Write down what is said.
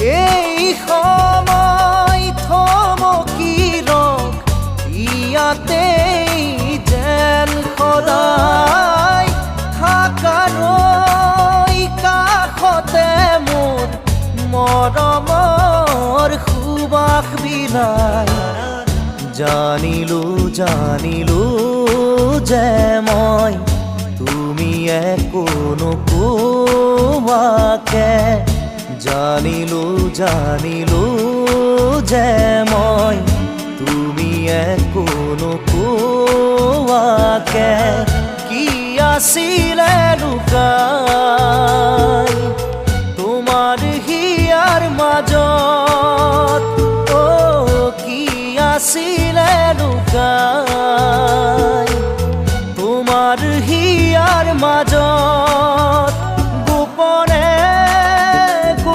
এই সময় থমকি ৰখ ইয়াতেই যেন সদায় থাকাৰৈ কাষতে মোৰ মৰমৰ সুবাস বিলাই। জানিলো জানিলো যে মই, তুমি একো নোকোৱাকে জানিলো জানিলো মই তুমি কোনো কোয়াকে। কি আসিলে লুকাই তোমার হিয়ার মাজত? ও, কি আসিলে লুকাই তোমার হিয়ার মাজত?